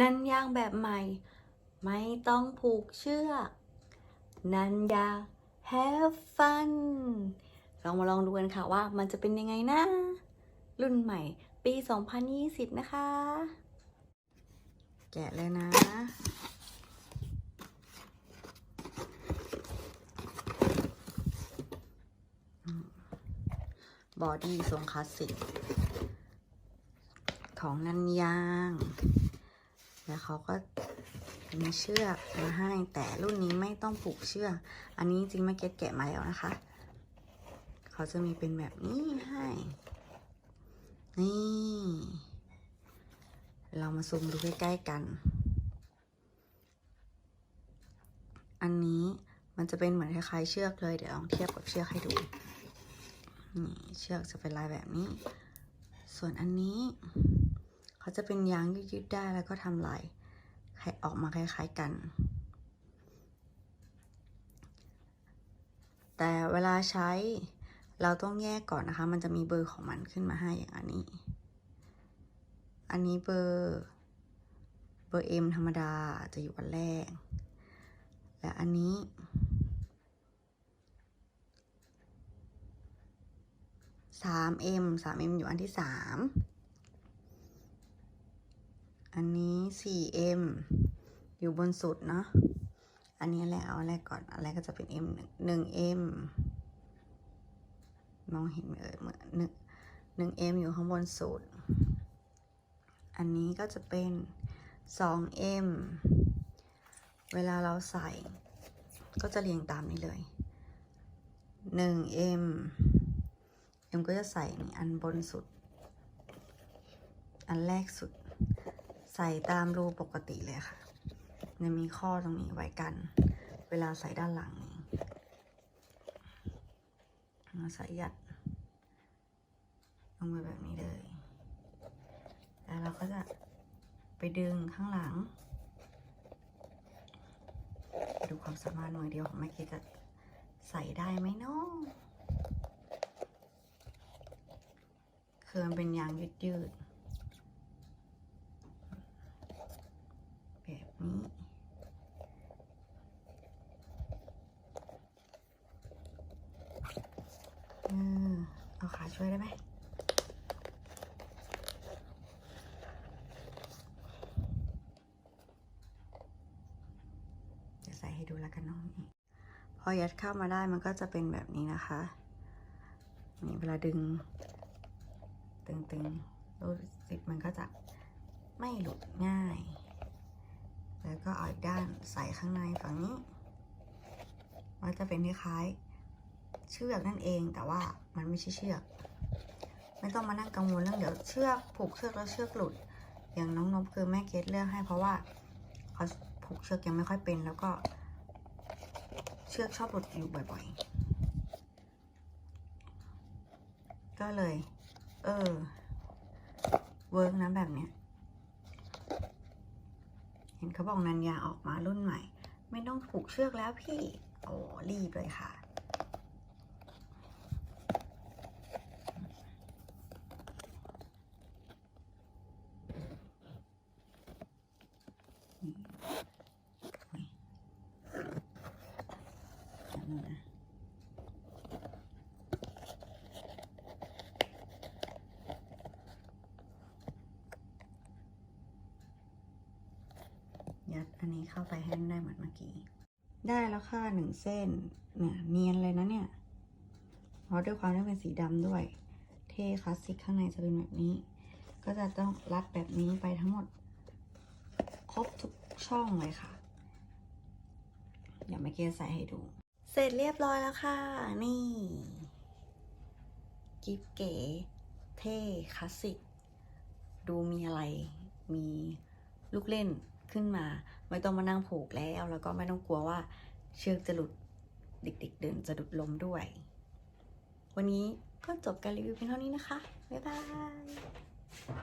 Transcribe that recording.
นันยางแบบใหม่ ไม่ต้องผูกเชือกนันยาง have fun เรามาลองดูกันค่ะว่ามันจะเป็นยังไงนะ รุ่นใหม่ ปี 2020 นะคะ แกะเลยนะบอดี้ทรงคลาสสิกของนันยาง แล้วเขาก็มีเชือกมาให้แต่รุ่นนี้ไม่ต้องผูกเชือก อันนี้จริงๆมาเก็ตแกะมาแล้วนะคะ เขาจะมีเป็นแบบนี้ให้ นี่ เรามาซูมดูใกล้ๆกัน อันนี้มันจะเป็นเหมือนคล้ายๆเชือกเลย เดี๋ยวลองเทียบกับเชือกให้ดูนี่เชือกจะเป็นลายแบบนี้ ส่วนอันนี้ เขาจะเป็นยางยืดๆได้แล้วก็ทำลายออกมาคล้ายๆกัน แต่เวลาใช้เราต้องแยกก่อนนะคะ มันจะมีเบอร์ของมันขึ้นมาให้อย่างอันนี้ อันนี้เบอร์เบอร์ M ธรรมดาจะอยู่อันแรก และอันนี้ 3M 3M อยู่อันที่ 3 อันนี้ 4M อยู่บนสุดเนาะ อันนี้แหละเอาแรกก่อนอันแรกก็จะเป็น M 1m มองเห็นเอ่ยเหมือนหนึ่งหนึ่ง M อยู่ข้างบนสุด อันนี้ก็จะเป็น 2M เวลาเราใส่ ก็จะเรียงตามนี้เลย 1M เอ็มก็จะใส่อันบนสุด อันแรกสุด ใส่ตามรูปกติเลยค่ะจะมีข้อตรงนี้ไว้กัน เวลาใส่ด้านหลังนี้มาใส่ยัดลงไปแบบนี้เลย แล้วเราก็จะไปดึงข้างหลัง ดูความสามารถมือเดียวของแม่คิดจะใส่ได้ไหมเนาะคือมันเป็นยางยืดยืดๆแบบ นี้เออเอาขาช่วยได้ไหมจะใส่ให้ดูแล้วกันน้องนี่พอยัดเข้ามาได้มันก็จะเป็นแบบนี้นะคะนี่เวลาดึง ตึงๆรูดซิปมันก็จะไม่หลุดง่าย แล้วก็เอาอีกด้านใส่ข้างในฝั่งนี้ มันจะเป็นคล้ายๆเชือกนั่นเองแต่ว่ามันไม่ใช่เชือก ไม่ต้องมานั่งกังวลเรื่องเดี๋ยวเชือกผูกเชือกแล้วเชือกหลุด อย่างน้องนบคือแม่เกดเลือกให้เพราะว่าเขาผูกเชือกยังไม่ค่อยเป็น แล้วก็ เชือกชอบหลุดอยู่บ่อยๆ ก็เลย เออเวิร์กนะแบบเนี้ย เห็นเขาบอกนันยาออกมารุ่นใหม่ ไม่ต้องผูกเชือกแล้วพี่ โอ้รีบเลยค่ะอุ๊ ยอันนั้นนะยัดอันนี้เข้าไปให้ได้เหมือนเมื่อกี้ ได้แล้วค่ะหนึ่งเส้น เนี่ยเนียนเลยนะเนี่ยเพราะด้วยความที่เป็นสีดำด้วย เท่คลาสสิกข้างในจะเป็นแบบนี้ ก็จะต้องรัดแบบนี้ไปทั้งหมด ครบทุกช่องเลยค่ะเดี๋ยวแม่เกใส่ให้ดู เสร็จเรียบร้อยแล้วค่ะ นี่กิฟเก๋เท่คลาสสิก ดูมีอะไร มีลูกเล่น ขึ้นมา ไม่ต้องมานั่งผูกแล้ว แล้วก็ไม่ต้องกลัวว่าเชือกจะหลุดเด็กๆเดินจะหลุดลมด้วย วันนี้ก็จบการรีวิวเพียงเท่านี้นะคะ บ๊ายบาย